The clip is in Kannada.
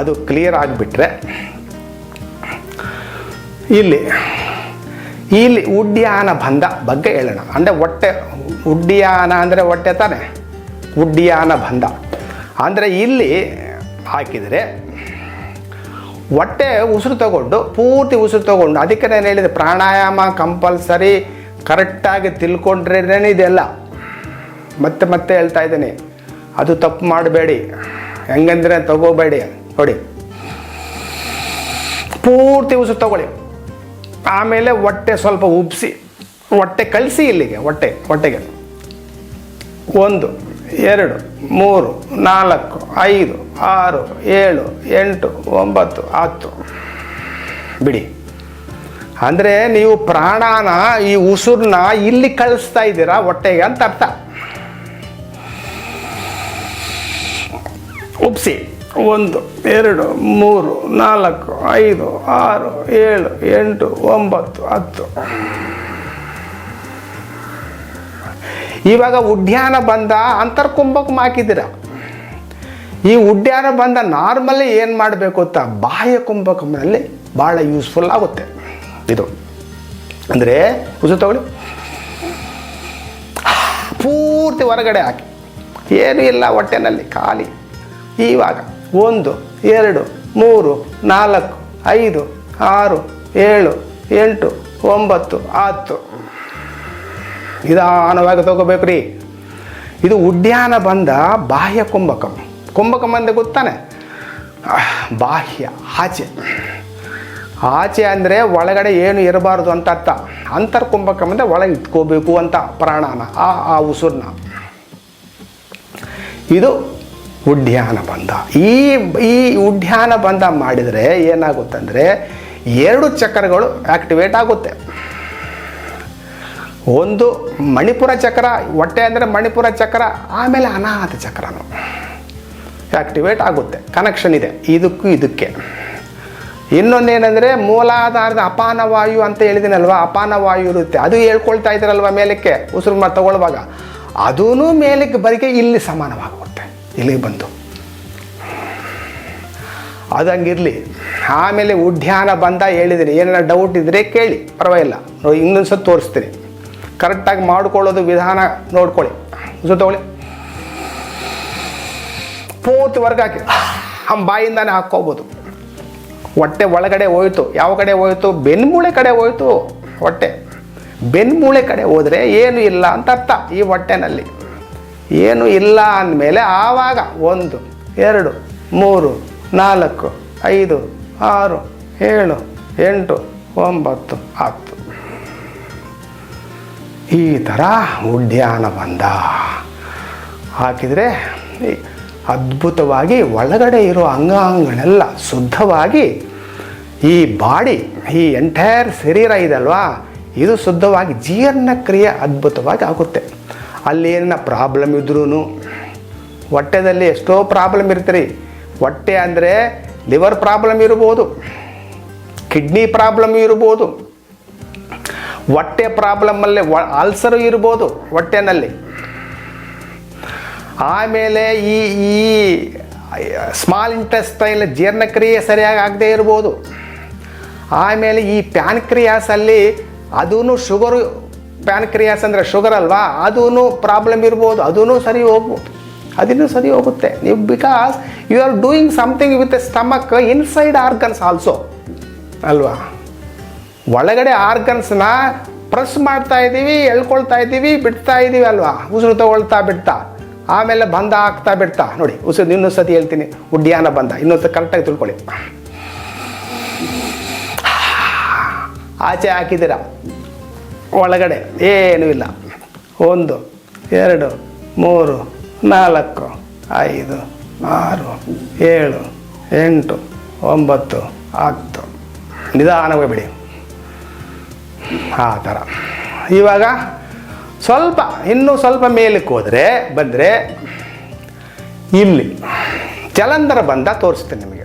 ಅದು ಕ್ಲಿಯರ್ ಆಗಿಬಿಟ್ರೆ, ಇಲ್ಲಿ ಇಲ್ಲಿ ಉಡ್ಯಾನ ಬಂಧ ಬಗ್ಗೆ ಹೇಳೋಣ. ಅಂದರೆ ಹೊಟ್ಟೆ ಉಡ್ಯಾನ ಅಂದರೆ ಹೊಟ್ಟೆ ತಾನೆ? ಉಡ್ಯಾನ ಬಂಧ. ಅಂದರೆ ಇಲ್ಲಿ ಹಾಕಿದರೆ ಹೊಟ್ಟೆ ಉಸಿರು ತಗೊಂಡು, ಪೂರ್ತಿ ಉಸಿರು ತಗೊಂಡು, ಅದಕ್ಕೆ ನಾನು ಹೇಳಿದೆ, ಪ್ರಾಣಾಯಾಮ ಕಂಪಲ್ಸರಿ ಕರೆಕ್ಟಾಗಿ ತಿಳ್ಕೊಂಡ್ರೇ ಇದೆಲ್ಲ? ಮತ್ತೆ ಮತ್ತೆ ಹೇಳ್ತಾ ಇದ್ದೀನಿ. ಅದು ತಪ್ಪು ಮಾಡಬೇಡಿ. ಹೆಂಗಂದ್ರೆ ತಗೋಬೇಡಿ ನೋಡಿ. ಪೂರ್ತಿ ಉಸಿರು ತಗೊಳ್ಳಿ. ಆಮೇಲೆ ಹೊಟ್ಟೆ ಸ್ವಲ್ಪ ಉಬ್ಬಿಸಿ ಹೊಟ್ಟೆ ಕಳಿಸಿ ಇಲ್ಲಿಗೆ, ಹೊಟ್ಟೆ, ಹೊಟ್ಟೆಗೆ. ಒಂದು, ಎರಡು, ಮೂರು, ನಾಲ್ಕು, ಐದು, ಆರು, ಏಳು, ಎಂಟು, ಒಂಬತ್ತು, ಹತ್ತು. ಬಿಡಿ. ಅಂದರೆ ನೀವು ಪ್ರಾಣನ ಈ ಉಸಿರನ್ನ ಇಲ್ಲಿ ಕಳಿಸ್ತಾ ಇದ್ದೀರಾ ಹೊಟ್ಟೆಗೆ ಅಂತ ಅರ್ಥ. ಉಪ್ಸಿ. ಒಂದು, ಎರಡು, ಮೂರು, ನಾಲ್ಕು, ಐದು, ಆರು, ಏಳು, ಎಂಟು, ಒಂಬತ್ತು, ಹತ್ತು. ಇವಾಗ ಉಡ್ಯಾನ ಬಂದ ಅಂತರ್ಕುಂಭಕ್ಕೆ ಹಾಕಿದ್ದೀರ? ಈ ಉಡ್ಯಾನ ಬಂದ ನಾರ್ಮಲಿ ಏನು ಮಾಡಬೇಕು ಅಂತ ಬಾಹ್ಯ ಕುಂಭಕದಲ್ಲಿ ಭಾಳ ಯೂಸ್ಫುಲ್ ಆಗುತ್ತೆ. ಇದು. ಅಂದರೆ ಉಸು ತಗೊಳ್ಳಿ. ಪೂರ್ತಿ ಹೊರಗಡೆ ಹಾಕಿ. ಏನೂ ಇಲ್ಲ ಹೊಟ್ಟೆನಲ್ಲಿ, ಖಾಲಿ. ಇವಾಗ ಒಂದು, ಎರಡು, ಮೂರು, ನಾಲ್ಕು, ಐದು, ಆರು, ಏಳು, ಎಂಟು, ಒಂಬತ್ತು, ಹತ್ತು. ನಿಧಾನವಾಗಿ ತಗೋಬೇಕು ರೀ. ಇದು ಉಡ್ಯಾನ ಬಂದ ಬಾಹ್ಯ ಕುಂಭಕಂ. ಕುಂಭಕಂ ಅಂದರೆ ಗೊತ್ತಾನೆ? ಬಾಹ್ಯ, ಆಚೆ. ಆಚೆ ಅಂದರೆ ಒಳಗಡೆ ಏನು ಇರಬಾರ್ದು ಅಂತ ಅರ್ಥ. ಅಂತರ್ ಕುಂಭಕಂ ಅಂದರೆ ಒಳಗೆ ಇಟ್ಕೋಬೇಕು ಅಂತ ಪ್ರಾಣನ. ಆ ಆ ಉಸುರನ್ನ ಇದು ಉಡ್ಯಾನ ಬಂಧ ಈ ಈ ಉಡ್ಯಾನ ಬಂಧ ಮಾಡಿದರೆ ಏನಾಗುತ್ತಂದರೆ ಎರಡು ಚಕ್ರಗಳು ಆಕ್ಟಿವೇಟ್ ಆಗುತ್ತೆ. ಒಂದು ಮಣಿಪುರ ಚಕ್ರ, ಹೊಟ್ಟೆ ಅಂದರೆ ಮಣಿಪುರ ಚಕ್ರ, ಆಮೇಲೆ ಅನಾಹತ ಚಕ್ರನು. ಆಕ್ಟಿವೇಟ್ ಆಗುತ್ತೆ ಕನೆಕ್ಷನ್ ಇದೆ, ಇದಕ್ಕೂ ಇದಕ್ಕೆ. ಇನ್ನೊಂದೇನೆಂದರೆ ಮೂಲಾಧಾರದ ಅಪಾನ ವಾಯು ಅಂತ ಹೇಳಿದಿನಲ್ವ, ಅಪಾನ ವಾಯು ಇರುತ್ತೆ, ಅದು ಹೇಳ್ಕೊಳ್ತಾ ಇದ್ರಲ್ವ ಮೇಲಕ್ಕೆ, ಉಸಿರು ಮಾಡಿ ತಗೊಳ್ಳುವಾಗ ಅದೂ ಮೇಲಕ್ಕೆ, ಬರಿಗೆ ಇಲ್ಲಿ ಸಮಾನವಾಗುತ್ತೆ. ಇಲ್ಲಿಗೆ ಬಂತು ಅದಂಗಿರಲಿ. ಆಮೇಲೆ ಉದ್ಯಾನ ಬಂದ ಹೇಳಿದ್ದೀನಿ ಏನಾರ ಡೌಟ್ ಇದ್ದರೆ ಕೇಳಿ. ಪರವಾಗಿಲ್ಲ. ಇನ್ನೊಂದು ಸತಿ ತೋರಿಸ್ತೀನಿ. ಕರೆಕ್ಟಾಗಿ ಮಾಡ್ಕೊಳ್ಳೋದು ವಿಧಾನ ನೋಡ್ಕೊಳ್ಳಿ. ಉಸಿರು ತಗೊಳ್ಳಿ. ಪೂರ್ತಿ ವರ್ಗ ಹಾಕಿ. ಬಾಯಿಂದಾನೆ ಹಾಕ್ಕೋಬೋದು. ಹೊಟ್ಟೆ ಒಳಗಡೆ ಹೋಯಿತು. ಯಾವ ಕಡೆ ಹೋಯ್ತು? ಬೆನ್ಮೂಳೆ ಕಡೆ ಹೋಯಿತು ಹೊಟ್ಟೆ. ಬೆನ್ಮೂಳೆ ಕಡೆ ಹೋದರೆ ಏನು ಇಲ್ಲ ಅಂತ ಅರ್ಥ. ಈ ಹೊಟ್ಟೆನಲ್ಲಿ. ಏನು ಇಲ್ಲ ಅಂದಮೇಲೆ ಆವಾಗ ಒಂದು, ಎರಡು, ಮೂರು, ನಾಲ್ಕು, ಐದು, ಆರು, ಏಳು, ಎಂಟು, ಒಂಬತ್ತು, ಹತ್ತು. ಈ ಥರ ಉದ್ಯಾನ ಬಂದ. ಹಾಕಿದರೆ ಅದ್ಭುತವಾಗಿ ಒಳಗಡೆ ಇರೋ ಅಂಗಾಂಗಗಳೆಲ್ಲ ಶುದ್ಧವಾಗಿ ಈ ಬಾಡಿ, ಈ ಎಂಟೈರ್ ಶರೀರ ಇದಲ್ವಾ? ಇದು ಶುದ್ಧವಾಗಿ ಜೀರ್ಣಕ್ರಿಯೆ ಅದ್ಭುತವಾಗಿ ಆಗುತ್ತೆ. ಅಲ್ಲಿ ಏನ ಪ್ರಾಬ್ಲಮ್ ಇದ್ರೂ ಹೊಟ್ಟೆದಲ್ಲಿ ಎಷ್ಟೋ ಪ್ರಾಬ್ಲಮ್ ಇರ್ತೀರಿ. ಹೊಟ್ಟೆ ಅಂದರೆ ಲಿವರ್ ಪ್ರಾಬ್ಲಮ್ ಇರ್ಬೋದು ಕಿಡ್ನಿ ಪ್ರಾಬ್ಲಮ್ ಇರ್ಬೋದು, ಹೊಟ್ಟೆ ಪ್ರಾಬ್ಲಮ್ಮಲ್ಲಿ ಅಲ್ಸರು ಇರ್ಬೋದು ಹೊಟ್ಟೆನಲ್ಲಿ. ಆಮೇಲೆ ಈ ಈ ಸ್ಮಾಲ್ ಇಂಟೆಸ್ಟೈನ್ ಜೀರ್ಣಕ್ರಿಯೆ ಸರಿಯಾಗಿ ಆಗದೇ ಇರ್ಬೋದು. ಆಮೇಲೆ ಈ ಪ್ಯಾನ್ಕ್ರಿಯಾಸಲ್ಲಿ ಅದೂ ಶುಗರು ಪ್ಯಾನ್ಕ್ರಿಯಾಸ್ ಅಂದರೆ ಶುಗರ್ ಅಲ್ವಾ ಅದೂ ಪ್ರಾಬ್ಲಮ್ ಇರ್ಬೋದು ಅದೂ ಸರಿ ಹೋಗ್ಬೋದು ಅದನ್ನು ಸರಿ ಹೋಗುತ್ತೆ. ನೀವು because you are doing something with a stomach inside organs also ಅಲ್ವಾ? ಒಳಗಡೆ ಆರ್ಗನ್ಸ್ನ ಪ್ರೆಸ್ ಮಾಡ್ತಾ ಇದ್ದೀವಿ, ಎಳ್ಕೊಳ್ತಾ ಇದ್ದೀವಿ, ಬಿಡ್ತಾ ಇದ್ದೀವಿ ಅಲ್ವಾ? ಉಸಿರು ತಗೊಳ್ತಾ ಬಿಡ್ತಾ, ಆಮೇಲೆ ಬಂದ ಹಾಕ್ತಾ ಬಿಡ್ತಾ. ನೋಡಿ, ಉಸಿರು ಇನ್ನೊಂದು ಸತಿ ಹೇಳ್ತೀನಿ, ಉಡ್ಯಾನ ಬಂದ. ಇನ್ನೊಂದು ಕರೆಕ್ಟಾಗಿ ತಿಳ್ಕೊಳ್ಳಿ. ಆಚೆ ಹಾಕಿದ್ದೀರ? ಒಳಗಡೆ ಏನೂ ಇಲ್ಲ. ಒಂದು, ಎರಡು, ಮೂರು, ನಾಲ್ಕು, ಐದು, ಆರು, ಏಳು, ಎಂಟು, ಒಂಬತ್ತು, ಹತ್ತು. ನಿಧಾನವಾಗಿ ಬಿಡಿ. ಆ ಥರ. ಇವಾಗ ಸ್ವಲ್ಪ, ಇನ್ನೂ ಸ್ವಲ್ಪ ಮೇಲಕ್ಕೆ ಹೋದರೆ, ಬಂದರೆ, ಇಲ್ಲಿ ಜಲಂಧರ ಬಂದ ತೋರಿಸ್ತೀನಿ ನಿಮಗೆ.